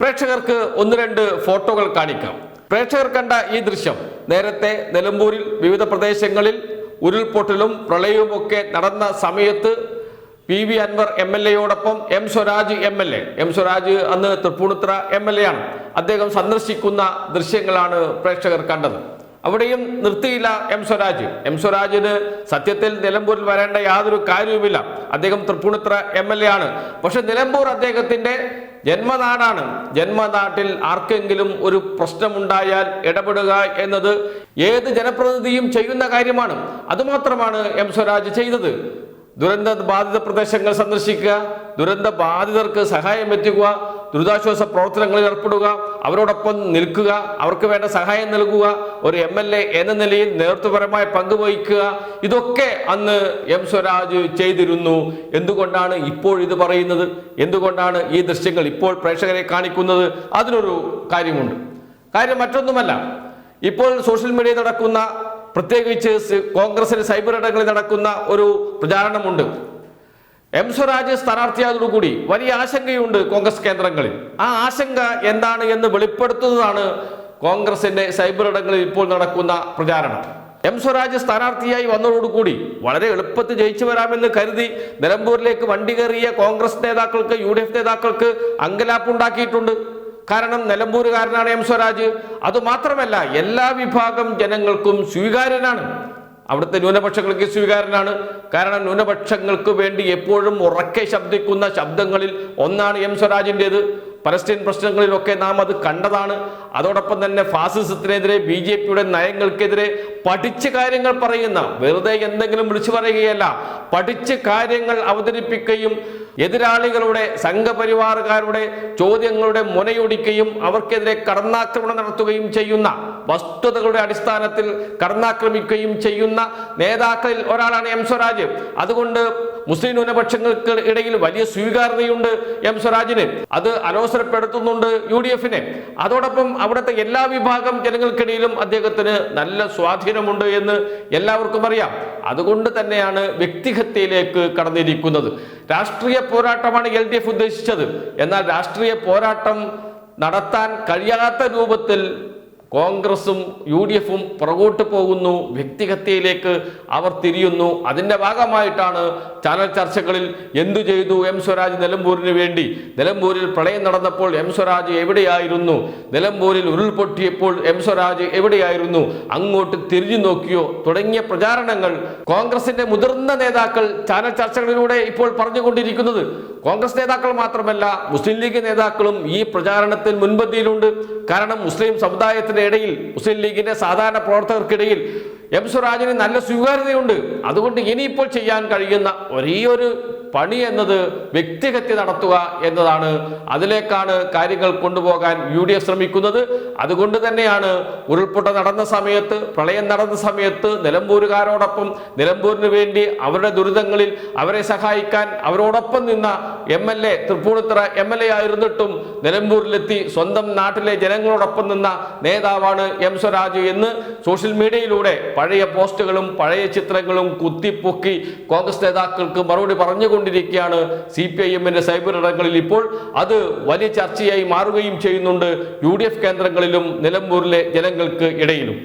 പ്രേക്ഷകർക്ക് ഒന്ന് രണ്ട് ഫോട്ടോകൾ കാണിക്കാം. പ്രേക്ഷകർ കണ്ട ഈ ദൃശ്യം നേരത്തെ നിലമ്പൂരിൽ വിവിധ പ്രദേശങ്ങളിൽ ഉരുൾപൊട്ടലും പ്രളയവും ഒക്കെ നടന്ന സമയത്ത് P V Anvar M L എയോടൊപ്പം M Swaraj M L A. M Swaraj അന്ന് തൃപ്പൂണിത്ര എം എൽ എ ആണ്. അദ്ദേഹം സന്ദർശിക്കുന്ന ദൃശ്യങ്ങളാണ് പ്രേക്ഷകർ കണ്ടത്. അവിടെയും നിർത്തിയില്ല എം സ്വരാജ്. എം സ്വരാജിന് സത്യത്തിൽ നിലമ്പൂരിൽ വരേണ്ട യാതൊരു കാര്യവുമില്ല. അദ്ദേഹം തൃപ്പൂണിത്ര എം എൽ എ ആണ്. പക്ഷെ നിലമ്പൂർ അദ്ദേഹത്തിന്റെ ജന്മനാടാണ്. ജന്മനാട്ടിൽ ആർക്കെങ്കിലും ഒരു പ്രശ്നമുണ്ടായാൽ ഇടപെടുക എന്നത് ഏത് ജനപ്രതിനിധിയും ചെയ്യുന്ന കാര്യമാണ്. അതുമാത്രമാണ് എം സ്വരാജ് ചെയ്തത്. ദുരന്ത ബാധിത പ്രദേശങ്ങൾ സന്ദർശിക്കുക ദുരന്ത ബാധിതർക്ക് സഹായം എത്തിക്കുക ദുരിതാശ്വാസ പ്രവർത്തനങ്ങളിൽ ഏർപ്പെടുക അവരോടൊപ്പം നിൽക്കുക അവർക്ക് വേണ്ട സഹായം നൽകുക ഒരു എം എൽ എ എന്ന നിലയിൽ നേതൃത്വപരമായ പങ്ക് വഹിക്കുക ഇതൊക്കെ അന്ന് എം സ്വരാജ് ചെയ്തിരുന്നു. എന്തുകൊണ്ടാണ് ഇപ്പോൾ ഇത് പറയുന്നത്? എന്തുകൊണ്ടാണ് ഈ ദൃശ്യങ്ങൾ ഇപ്പോൾ പ്രേക്ഷകരെ കാണിക്കുന്നത്? അതിനൊരു കാര്യമുണ്ട്. കാര്യം മറ്റൊന്നുമല്ല. ഇപ്പോൾ സോഷ്യൽ മീഡിയ നടക്കുന്ന പ്രത്യേകിച്ച് കോൺഗ്രസിന് സൈബർ ഇടങ്ങളിൽ നടക്കുന്ന ഒരു പ്രചാരണമുണ്ട്. എം സ്വരാജ് സ്ഥാനാർത്ഥിയായതോടുകൂടി വലിയ ആശങ്കയുണ്ട് കോൺഗ്രസ് കേന്ദ്രങ്ങളിൽ. ആ ആശങ്ക എന്താണ് എന്ന് വെളിപ്പെടുത്തുന്നതാണ് കോൺഗ്രസിന്റെ സൈബർ ഇടങ്ങളിൽ ഇപ്പോൾ നടക്കുന്ന പ്രചാരണം. എം സ്വരാജ് സ്ഥാനാർത്ഥിയായി വന്നതോടുകൂടി വളരെ എളുപ്പത്തിൽ ജയിച്ചു വരാമെന്ന് കരുതി നിലമ്പൂരിലേക്ക് വണ്ടി കയറിയ കോൺഗ്രസ് നേതാക്കൾക്ക് യു ഡി എഫ് നേതാക്കൾക്ക് അങ്കലാപ്പുണ്ടാക്കിയിട്ടുണ്ട് കാരണം നിലമ്പൂരുകാരനാണ് എം സ്വരാജ്. അതുമാത്രമല്ല എല്ലാ വിഭാഗം ജനങ്ങൾക്കും സ്വീകാര്യനാണ്. അവിടുത്തെ ന്യൂനപക്ഷങ്ങൾക്ക് സ്വീകാരനാണ് കാരണം ന്യൂനപക്ഷങ്ങൾക്ക് വേണ്ടി എപ്പോഴും ഉറക്കെ ശബ്ദിക്കുന്ന ശബ്ദങ്ങളിൽ ഒന്നാണ് എം സ്വരാജിന്റെത്. പലസ്തീൻ പ്രശ്നങ്ങളിലൊക്കെ നാം അത് കണ്ടതാണ്. അതോടൊപ്പം തന്നെ ഫാസിസത്തിനെതിരെ ബി ജെ പിയുടെ നയങ്ങൾക്കെതിരെ പഠിച്ച കാര്യങ്ങൾ പറയുന്ന വെറുതെ എന്തെങ്കിലും വിളിച്ചു പറയുകയല്ല പഠിച്ച് കാര്യങ്ങൾ അവതരിപ്പിക്കുകയും എതിരാളികളുടെ സംഘപരിവാറുകാരുടെ ചോദ്യങ്ങളുടെ മുനയൊടിക്കുകയും അവർക്കെതിരെ കടന്നാക്രമണം നടത്തുകയും ചെയ്യുന്ന വസ്തുതകളുടെ അടിസ്ഥാനത്തിൽ കടന്നാക്രമിക്കുകയും ചെയ്യുന്ന നേതാക്കളിൽ ഒരാളാണ് എം സ്വരാജ്. അതുകൊണ്ട് മുസ്ലിം ന്യൂനപക്ഷങ്ങൾക്ക് ഇടയിൽ വലിയ സ്വീകാര്യതയുണ്ട് എം സ്വരാജിന്. അത് അലോസരപ്പെടുത്തുന്നുണ്ട് യു ഡി എഫിനെ അതോടൊപ്പം അവിടുത്തെ എല്ലാ വിഭാഗം ജനങ്ങൾക്കിടയിലും അദ്ദേഹത്തിന് നല്ല സ്വാധീനമുണ്ട് എന്ന് എല്ലാവർക്കും അറിയാം. അതുകൊണ്ട് തന്നെയാണ് വ്യക്തിഹത്യയിലേക്ക് കടന്നിരിക്കുന്നത്. രാഷ്ട്രീയ പോരാട്ടമാണ് എൽ ഡി എഫ് ഉദ്ദേശിച്ചത്. എന്നാൽ രാഷ്ട്രീയ പോരാട്ടം നടത്താൻ കഴിയാത്ത രൂപത്തിൽ കോൺഗ്രസും യു ഡി എഫും പുറകോട്ട് പോകുന്നു വ്യക്തിഹത്യയിലേക്ക് അവർ തിരിയുന്നു. അതിന്റെ ഭാഗമായിട്ടാണ് ചാനൽ ചർച്ചകളിൽ എന്തു ചെയ്തു എം സ്വരാജ് നിലമ്പൂരിന് വേണ്ടി. നിലമ്പൂരിൽ പ്രളയം നടന്നപ്പോൾ എം സ്വരാജ് എവിടെയായിരുന്നു? നിലമ്പൂരിൽ ഉരുൾപൊട്ടിയപ്പോൾ എം സ്വരാജ് എവിടെയായിരുന്നു? അങ്ങോട്ട് തിരിഞ്ഞു നോക്കിയോ? തുടങ്ങിയ പ്രചാരണങ്ങൾ കോൺഗ്രസിന്റെ മുതിർന്ന നേതാക്കൾ ചാനൽ ചർച്ചകളിലൂടെ ഇപ്പോൾ പറഞ്ഞുകൊണ്ടിരിക്കുന്നത്. കോൺഗ്രസ് നേതാക്കൾ മാത്രമല്ല മുസ്ലിം ലീഗ് നേതാക്കളും ഈ പ്രചാരണത്തിൽ മുൻപന്തിയിലുണ്ട്. കാരണം മുസ്ലിം സമുദായത്തിന്റെ ഇടയിൽ മുസ്ലിം ലീഗിന്റെ സാധാരണ പ്രവർത്തകർക്കിടയിൽ എം സ്വരാജിന് നല്ല സ്വീകാര്യതയുണ്ട്. അതുകൊണ്ട് ഇനിയിപ്പോൾ ചെയ്യാൻ കഴിയുന്ന ഒരേ ഒരു പണി എന്നത് വ്യക്തിഹത്യ നടത്തുക എന്നതാണ്. അതിലേക്കാണ് കാര്യങ്ങൾ കൊണ്ടുപോകാൻ യു ഡി എഫ് ശ്രമിക്കുന്നത്. അതുകൊണ്ട് തന്നെയാണ് ഉരുൾപൊട്ട നടന്ന സമയത്ത് പ്രളയം നടന്ന സമയത്ത് നിലമ്പൂരുകാരോടൊപ്പം നിലമ്പൂരിന് വേണ്ടി അവരുടെ ദുരിതങ്ങളിൽ അവരെ സഹായിക്കാൻ അവരോടൊപ്പം നിന്ന M L A Thrippunithura M L A ആയിരുന്നിട്ടും നിലമ്പൂരിലെത്തി സ്വന്തം നാട്ടിലെ ജനങ്ങളോടൊപ്പം നിന്ന നേതാവാണ് എം സ്വരാജ് എന്ന് സോഷ്യൽ മീഡിയയിലൂടെ പഴയ പോസ്റ്റുകളും പഴയ ചിത്രങ്ങളും കുത്തിപ്പൊക്കി കോൺഗ്രസ് നേതാക്കൾക്ക് മറുപടി പറഞ്ഞുകൊണ്ടിരിക്കുകയാണ് സി പി ഐ എമ്മിന്റെ സൈബർ ഇടങ്ങളിൽ ഇപ്പോൾ. അത് വലിയ ചർച്ചയായി മാറുകയും ചെയ്യുന്നുണ്ട് യു ഡി എഫ് കേന്ദ്രങ്ങളിലും നിലമ്പൂരിലെ ജനങ്ങൾക്ക് ഇടയിലും.